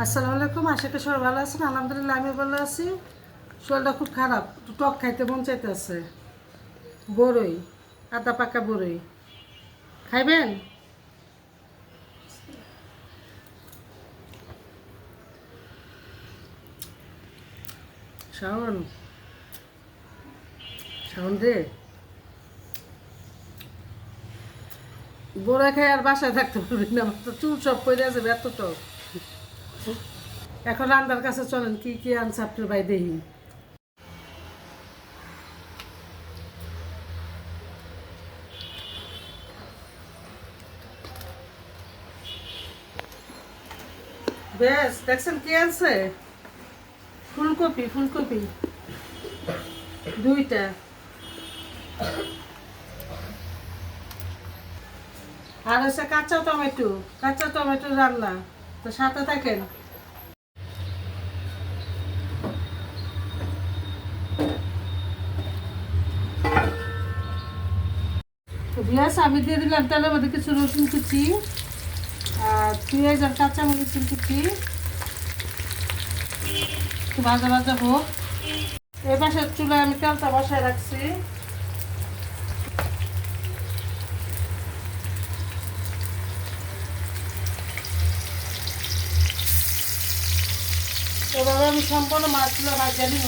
আসসালামু আলাইকুম, আশা করি সবাই ভালো আছেন। আলহামদুলিল্লাহ আমি ভালো আছি। শরীরটা খুব খারাপ টক খাইতে মন চাইতেছে। বড়ই আদা পাকা বড়ই খাইবেন? শাওন। শাওন রে বড়া খাই আর বাসায় থাকতে পারবি না তো চুল সব পড়ে যাবে এত টক এখন রান্নার কাছে চলেন, কি কি আনছে আপনার ভাই দেখি। বেশ, দেখছেন কি আনছে? ফুলকপি ফুলকপি। দুইটা। আর হচ্ছে কাঁচা টমেটো কাঁচা টমেটো রান্না। তো সাথে থাকেন। তো বিয়াস আমি দিয়ে দিলাম তেলের মধ্যে কিছু রসুন কুচি আর পেঁয়াজ আর কাঁচা। মরিচের কুচি ভাজা ভাজা হোক। এই পাশের চুলায় আমি তেলটা বসায় রাখছি। আমি সম্পূর্ণ মাছগুলো ভাজা নিব।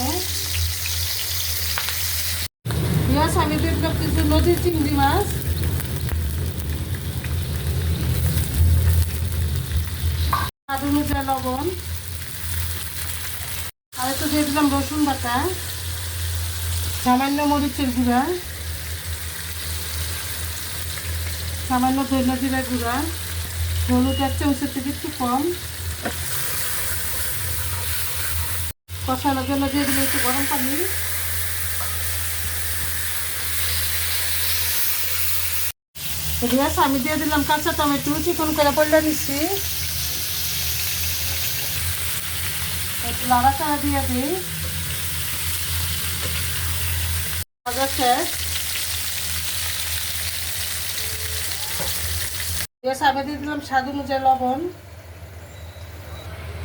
পেঁয়াজ আমি দিয়ে দিলাম কিছু নদীর চিংড়ি মাছ। স্বাদ লবণ, আর একটু দিয়ে দিলাম রসুন বাটা, সামান্য মরিচের গুঁড়া, সামান্য গুঁড়া, হলুদ থেকে একটু কম। কষানোর জন্য দিয়ে দিলাম একটু গরম পানি। আমি দিয়ে দিলাম কাঁচা টমেটো, চিকন করে পড়লে নিচ্ছি একটু দিয়ে দিই। ভাজা আমি দিয়ে দিলাম স্বাদ অনুযায়ী লবণ।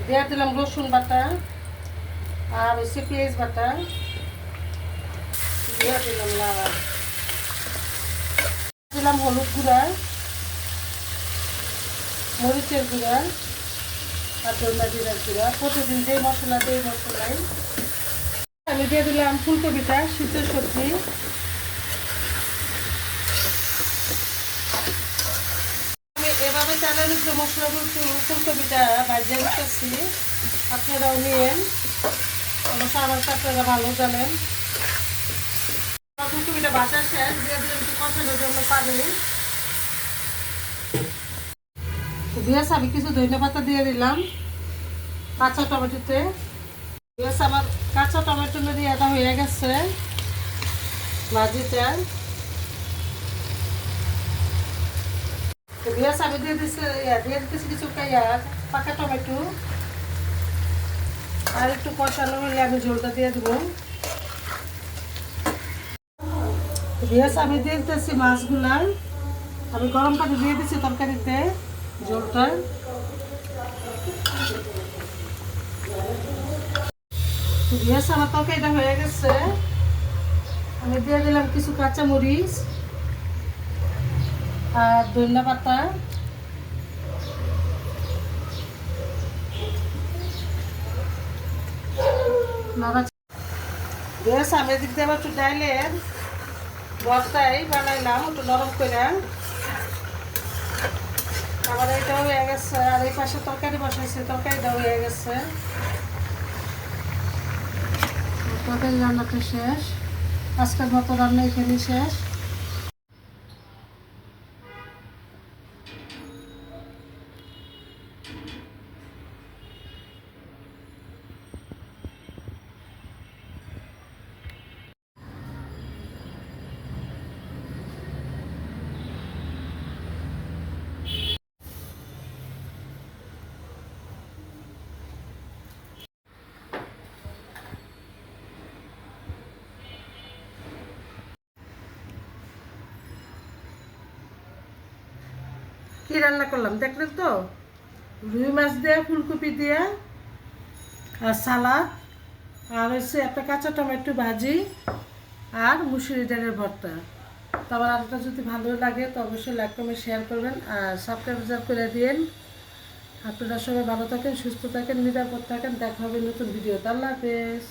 দিয়ে দিলাম রসুন বাটা আর হচ্ছে পেঁয়াজ বাটা। দিয়ে দিলাম লাড়া দিলাম হলুদ গুঁড়া, মরিচের গুঁড়া। আর ধন্যা যে মশলা দেয় মশলাই আমি দিয়ে আপনারাও নিয়েন অবশ্য আমার আপনারা ভালো জানেন ফুলকপিটা বাটা শেষ দিয়ে কষানোর জন্য পানি বিয়াস আমি কিছু ধনে পাতা দিয়ে দিলাম কাঁচা টমেটোতে। বিয়াস আমার কাঁচা টমেটো দিয়ে এটা হয়ে গেছে ভাজিটা বিয়াস আমি দিয়ে দিচ্ছি দিয়ে দিতেছি কিছু পাকা টমেটো। আর একটু কষানো হলে আমি ঝোলটা দিয়ে দেবো। বিয়াস আমি দিয়ে দিতেছি মাছগুলা। আমি গরম পানি দিয়ে দিচ্ছি তরকারিতে। ঝোলটা বিয়াস আমার তরকারিটা হয়ে গেছে। আমি দিয়ে দিলাম কিছু কাঁচা মরিচ আর ধনিয়া পাতা। বেশ আমি এদিক দিয়ে একটু ডাইলের বস্তায় বানাইলাম, একটু নরম করে। আবার এটাও হয়ে গেছে, আর এই পাশে তরকারি বসাইছে, তরকারিটাও হয়ে গেছে। তরকারি রান্নাটা শেষ। আজকের মতো রান্না এখানে শেষ। কি রান্না করলাম? দেখলেন তো। রুই মাছ দিয়ে, ফুলকপি দিয়ে, আর সালাদ, আর হচ্ছে একটা কাঁচা টমেটো ভাজি, আর মুসুরি ডালের ভর্তা। তো আমার আলুটা যদি ভালো লাগে তো অবশ্যই লাইক কমেন্ট শেয়ার করবেন আর সাবস্ক্রাইব করে দিন আপনারা সবাই ভালো থাকেন, সুস্থ থাকেন, নিরাপদ থাকেন। দেখা হবে নতুন ভিডিও আল্লাহ হাফেজ।